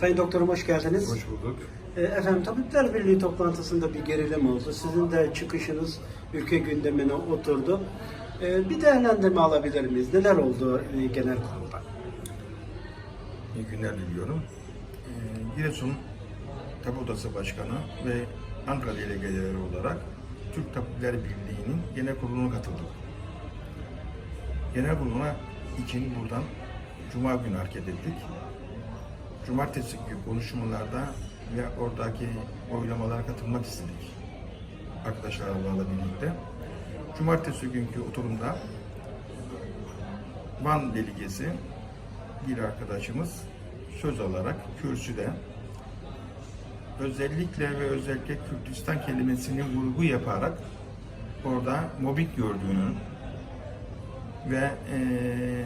Sayın Doktorum hoş geldiniz. Hoş bulduk. E, Efendim Tabipler Birliği toplantısında bir gerilim oldu. Sizin de çıkışınız ülke gündemine oturdu. E, Bir değerlendirme alabilir miyiz? Neler oldu e, genel kurulda? İyi günler diliyorum. Ee, Giresun Tabip Odası Başkanı ve Ankara delegeleri olarak Türk Tabipler Birliği'nin genel kuruluna katıldık. Genel kuruluna için buradan Cuma günü hareket ettik. Cumartesi günü konuşmalarda ve oradaki oylamalara katılmak istedik. Arkadaşlarla birlikte. Cumartesi günkü oturumda Van delegesi bir arkadaşımız söz alarak kürsüde özellikle ve özellikle Kürtistan kelimesini vurgu yaparak orada mobbing gördüğünü ve eee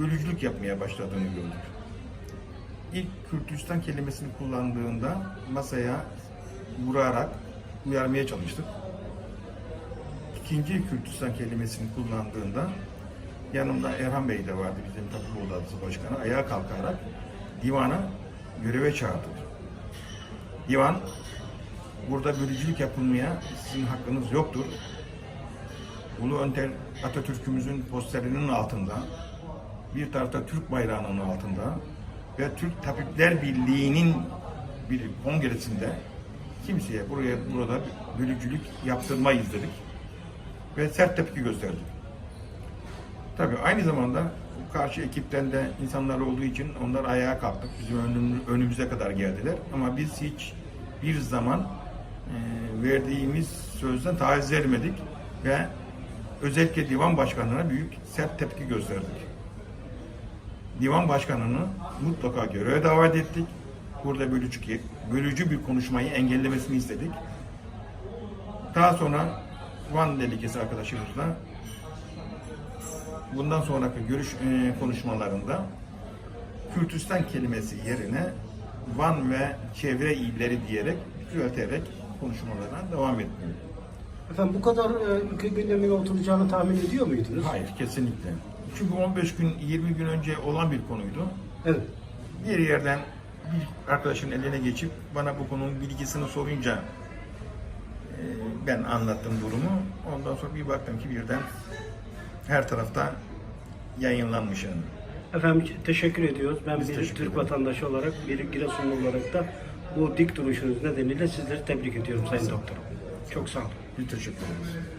bölücülük yapmaya başladığını gördük. İlk Kürtistan kelimesini kullandığında masaya vurarak uyarmaya çalıştık. İkinci Kürtistan kelimesini kullandığında yanımda Erhan Bey de vardı bizim Tabip Odası Başkanı. Ayağa kalkarak divana göreve çağırdı. Divan burada bölücülük yapılmaya sizin hakkınız yoktur. Ulu Önder Atatürk'ümüzün posterinin altında bir tarafta Türk bayrağının altında ve Türk Tabipler Birliği'nin bir kongresinde kimseye buraya burada bölücülük yaptırmayız dedik ve sert tepki gösterdik. Tabii aynı zamanda karşı ekipten de insanlar olduğu için onlar ayağa kalktık. Bizim önüm- önümüze kadar geldiler. Ama biz hiç bir zaman e, verdiğimiz sözden taviz vermedik ve özellikle divan başkanına büyük sert tepki gösterdik. Divan başkanını mutlaka göreve davet ettik. Burada bölücü, bölücü bir konuşmayı engellemesini istedik. Daha sonra Van delegesi arkadaşımızla bundan sonraki görüş e, konuşmalarında Kürtistan kelimesi yerine Van ve çevre illeri diyerek düzelterek konuşmalarına devam etmiyor. Efendim bu kadar e, ülke gündemine oturacağını tahmin ediyor muydunuz? Hayır kesinlikle. Çünkü 15 gün 20 gün önce olan bir konuydu. Evet. Bir yerden bir arkadaşın eline geçip bana bu konunun bilgisini sorunca e, ben anlattım durumu. Ondan sonra bir baktım ki birden her tarafta yayınlanmış yani. Efendim teşekkür ediyoruz. Ben Biz bir Türk ederiz. vatandaşı olarak, bir Giresunlu olarak da bu dik duruşunuz nedeniyle sizleri tebrik ediyorum Sayın Doktorum. Çok sağ olun. Bir teşekkür ederiz.